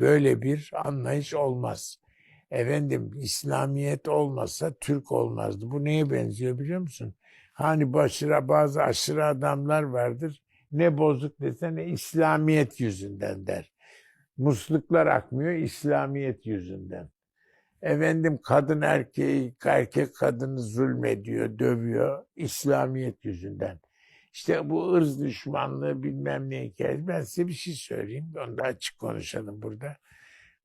Böyle bir anlayış olmaz. Efendim İslamiyet olmasa Türk olmazdı. Bu neye benziyor biliyor musun? Hani başıra bazı aşırı adamlar vardır. Ne bozuk desene İslamiyet yüzünden der. Musluklar akmıyor İslamiyet yüzünden. Efendim kadın erkeği, erkek kadını zulmediyor, dövüyor İslamiyet yüzünden. İşte bu ırz düşmanlığı bilmem ne hikayesi. Ben size bir şey söyleyeyim. Onu da açık konuşalım burada.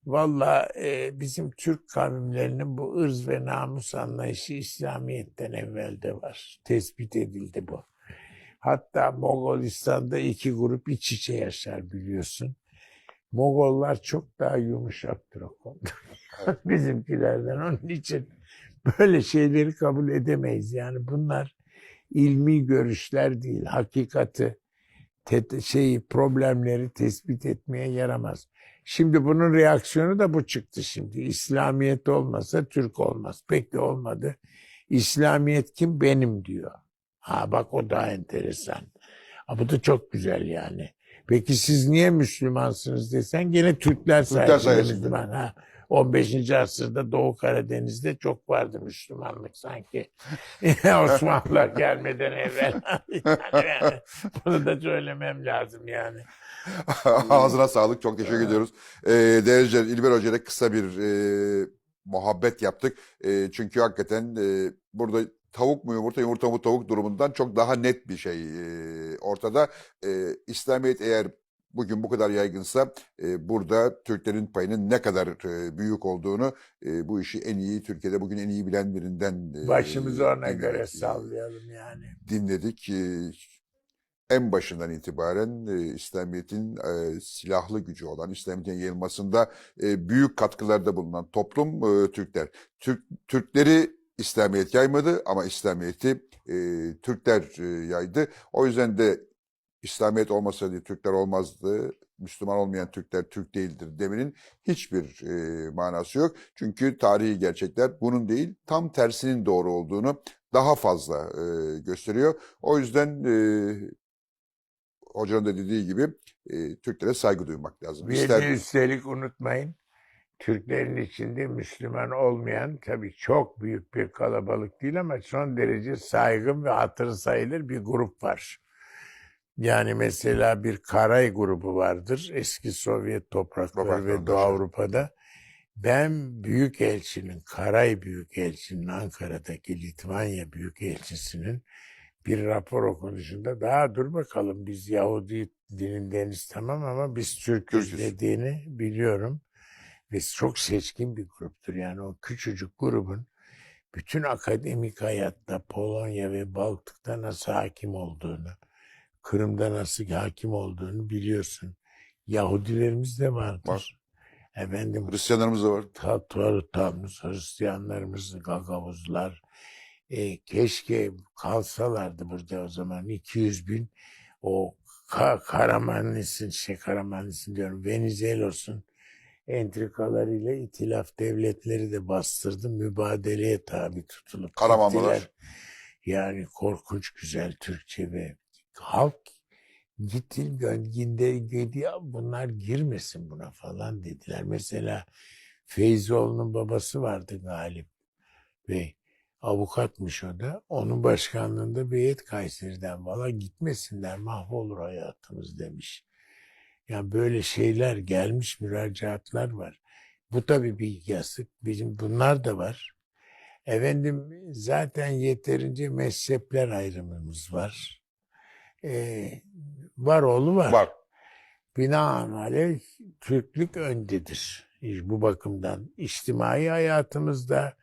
Valla e, bizim Türk kavimlerinin bu ırz ve namus anlayışı İslamiyet'ten evvelde var. Tespit edildi bu. Hatta Moğolistan'da iki grup iç içe yaşar biliyorsun. Mogollar çok daha yumuşaktır o konuda. Bizimkilerden onun için böyle şeyleri kabul edemeyiz. Yani bunlar ilmi görüşler değil, hakikati, te- şeyi, problemleri tespit etmeye yaramaz. Şimdi bunun reaksiyonu da bu çıktı şimdi. İslamiyet olmasa Türk olmaz. Peki olmadı. İslamiyet kim? Benim diyor. Ha bak o daha enteresan. Ha, bu da çok güzel yani. Peki siz niye Müslümansınız desen gene Türkler sayesinde. Müslüman. Ha. 15. asırda Doğu Karadeniz'de çok vardı Müslümanlık sanki. Osmanlılar gelmeden evvel. bunu da söylemem lazım yani. Ağzına sağlık. Çok teşekkür ediyoruz. Ee, değerli İlber Hoca ile kısa bir e, muhabbet yaptık. E, çünkü hakikaten e, burada tavuk mu yumurta, yumurta mı tavuk durumundan çok daha net bir şey e, ortada. E, İslamiyet eğer bugün bu kadar yaygınsa e, burada Türklerin payının ne kadar e, büyük olduğunu e, bu işi en iyi Türkiye'de bugün en iyi bilen birinden e, Başımızı ona dinledik. göre sallayalım yani. dinledik. Ee, En başından itibaren e, İslamiyet'in e, silahlı gücü olan, İslamiyet'in yayılmasında e, büyük katkılarda bulunan toplum e, Türkler. Türk Türkleri İslamiyet yaymadı ama İslamiyet'i e, Türkler e, yaydı. O yüzden de İslamiyet olmasaydı Türkler olmazdı. Müslüman olmayan Türkler Türk değildir demenin hiçbir e, manası yok. Çünkü tarihi gerçekler bunun değil tam tersinin doğru olduğunu daha fazla e, gösteriyor. O yüzden e, hocanın da dediği gibi e, Türklere saygı duymak lazım. Bir de İster üstelik unutmayın Türklerin içinde Müslüman olmayan tabii çok büyük bir kalabalık değil ama son derece saygın ve hatırı sayılır bir grup var. Yani mesela bir Karay grubu vardır eski Sovyet toprakları ve Doğu. Avrupa'da. Ben Büyükelçinin, Karay Büyükelçinin Ankara'daki Litvanya Büyükelçisinin bir rapor okunuşunda daha dur bakalım biz Yahudi dinindeniz tamam ama biz Türk'üz Türk'üz. dediğini biliyorum. Ve çok seçkin bir gruptur. Yani o küçücük grubun bütün akademik hayatta Polonya ve Baltık'ta nasıl hakim olduğunu, Kırım'da nasıl hakim olduğunu biliyorsun. Yahudilerimiz de vardır. Var. Efendim Hristiyanlarımız da var. Tatvarıtamız, Hristiyanlarımız, Gagavuzlar. E, keşke kalsalardı burada o zaman 200 bin o Ka Karamanlis'in, şey Karamanlis'in diyorum Venizelos'un entrikalarıyla itilaf devletleri de bastırdı. Mübadeleye tabi tutulup Karamanlılar. gittiler. Yani korkunç güzel Türkçe ve halk gittin gönlünde gidi bunlar girmesin buna falan dediler. Mesela Feyzoğlu'nun babası vardı Galip Bey. Avukatmış o da. Onun başkanlığında Beyet Kayseri'den valla gitmesinler mahvolur hayatımız demiş. Yani böyle şeyler gelmiş müracaatlar var. Bu tabii bir yazık. Bizim bunlar da var. Efendim zaten yeterince mezhepler ayrımımız var. Ee, var oğlu var. Var. Binaenaleyh Türklük öndedir. Bu bakımdan içtimai hayatımızda,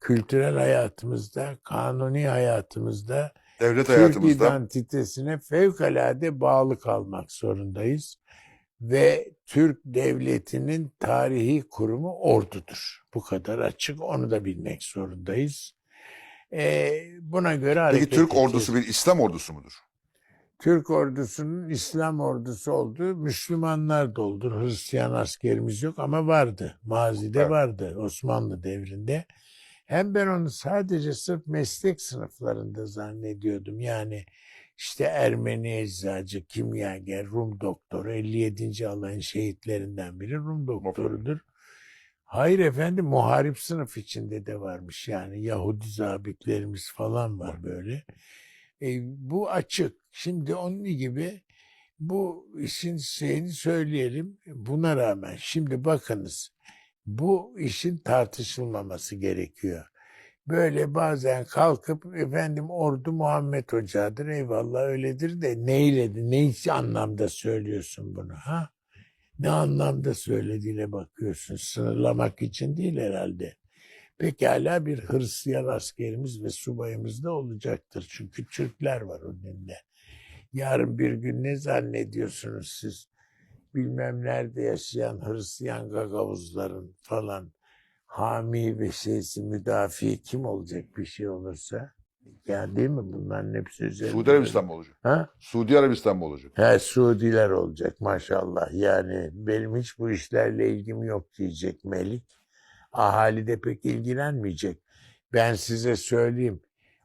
kültürel hayatımızda, kanuni hayatımızda Devlet Türk hayatımızda identitesine fevkalade bağlı kalmak zorundayız. Ve Türk devletinin tarihi kurumu ordudur. Bu kadar açık. Onu da bilmek zorundayız. Ee, buna göre Peki Türk edeceğiz. ordusu bir İslam ordusu mudur? Türk ordusunun İslam ordusu olduğu Müslümanlar doldur. Hristiyan askerimiz yok ama vardı. Mazide Evet. vardı Osmanlı devrinde. Hem ben onu sadece sırf meslek sınıflarında zannediyordum. Yani işte Ermeni eczacı, kimyager, Rum doktoru, 57. alayın şehitlerinden biri Rum doktorudur. Hayır efendim muharip sınıf içinde de varmış yani Yahudi zabitlerimiz falan var böyle. E, bu açık. Şimdi onun gibi bu işin şeyini söyleyelim. Buna rağmen şimdi bakınız bu işin tartışılmaması gerekiyor. Böyle bazen kalkıp efendim ordu Muhammed Hoca'dır eyvallah öyledir de neyle ne anlamda söylüyorsun bunu ha? Ne anlamda söylediğine bakıyorsun. Sınırlamak için değil herhalde. Pekala bir Hristiyan askerimiz ve subayımız da olacaktır. Çünkü Türkler var o dinde. Yarın bir gün ne zannediyorsunuz siz? Bilmem nerede yaşayan Hristiyan gagavuzların falan hami ve şeysi müdafi kim olacak bir şey olursa? Ya değil mi bunların hepsi üzerinde? Suudi Arabistan mı olacak? Ha? Suudi Arabistan mı olacak? He Suudiler olacak maşallah. Yani benim hiç bu işlerle ilgim yok diyecek Melik. Ahali de pek ilgilenmeyecek. Ben size söyleyeyim.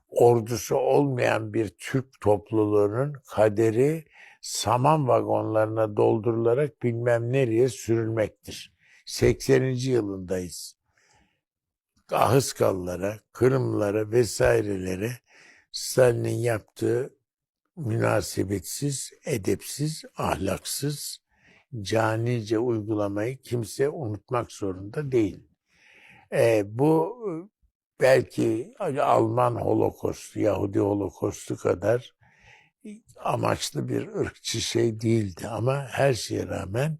Ordusu olmayan bir Türk topluluğunun kaderi saman vagonlarına doldurularak bilmem nereye sürülmektir. 80. yılındayız. Ahıskalılara, Kırımlara vesairelere Stalin'in yaptığı münasebetsiz, edepsiz, ahlaksız, canice uygulamayı kimse unutmak zorunda değil. Ee, bu e, belki Alman holokostu, Yahudi holokostu kadar amaçlı bir ırkçı şey değildi. Ama her şeye rağmen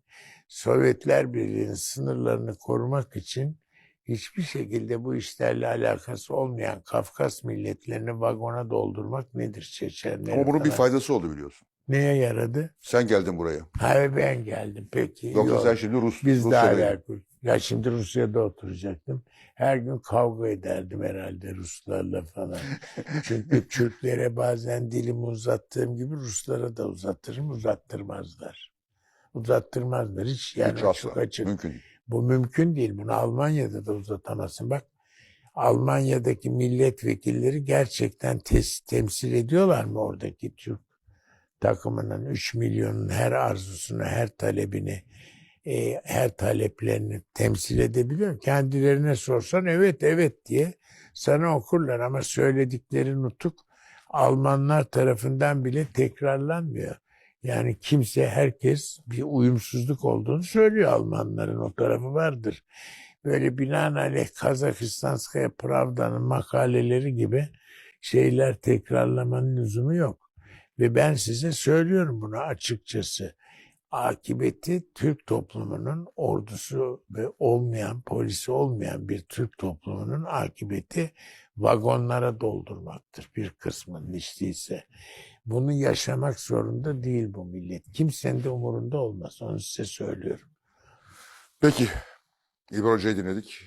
Sovyetler Birliği'nin sınırlarını korumak için hiçbir şekilde bu işlerle alakası olmayan Kafkas milletlerini vagona doldurmak nedir Çeçenleri Ama bunun bir falan. faydası oldu biliyorsun. Neye yaradı? Sen geldin buraya. Ha ben geldim peki. Yoksa yok. sen şimdi Rus, Biz de Rusya'daydın. alakalı. Ya şimdi Rusya'da oturacaktım. Her gün kavga ederdim herhalde Ruslarla falan. Çünkü Türklere bazen dilimi uzattığım gibi Ruslara da uzatırım, uzattırmazlar. Uzattırmazlar hiç yani Hiç asla. açık. Mümkün. Bu mümkün değil. Bunu Almanya'da da uzatamazsın. Bak Almanya'daki milletvekilleri gerçekten tes- temsil ediyorlar mı oradaki Türk takımının 3 milyonun her arzusunu, her talebini, e, her taleplerini temsil edebiliyor? Kendilerine sorsan evet evet diye sana okurlar ama söyledikleri nutuk Almanlar tarafından bile tekrarlanmıyor. Yani kimse, herkes bir uyumsuzluk olduğunu söylüyor Almanların o tarafı vardır. Böyle binaenaleyh Kazakistanskaya Pravda'nın makaleleri gibi şeyler tekrarlamanın lüzumu yok. Ve ben size söylüyorum bunu açıkçası. Akibeti Türk toplumunun ordusu ve olmayan, polisi olmayan bir Türk toplumunun akibeti vagonlara doldurmaktır bir kısmının değilse. Bunu yaşamak zorunda değil bu millet. Kimsenin de umurunda olmaz. Onu size söylüyorum. Peki. İlber Hoca'yı dinledik.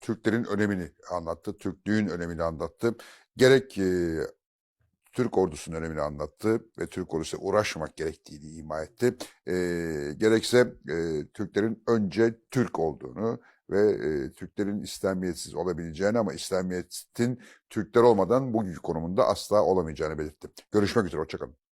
Türklerin önemini anlattı. Türklüğün önemini anlattı. Gerek e, Türk ordusunun önemini anlattı ve Türk ordusuyla uğraşmamak gerektiğini ima etti. E, gerekse e, Türklerin önce Türk olduğunu ve e, Türklerin İslamiyetsiz olabileceğini ama İslamiyet'in Türkler olmadan bugünkü konumunda asla olamayacağını belirtti. Görüşmek üzere, hoşçakalın.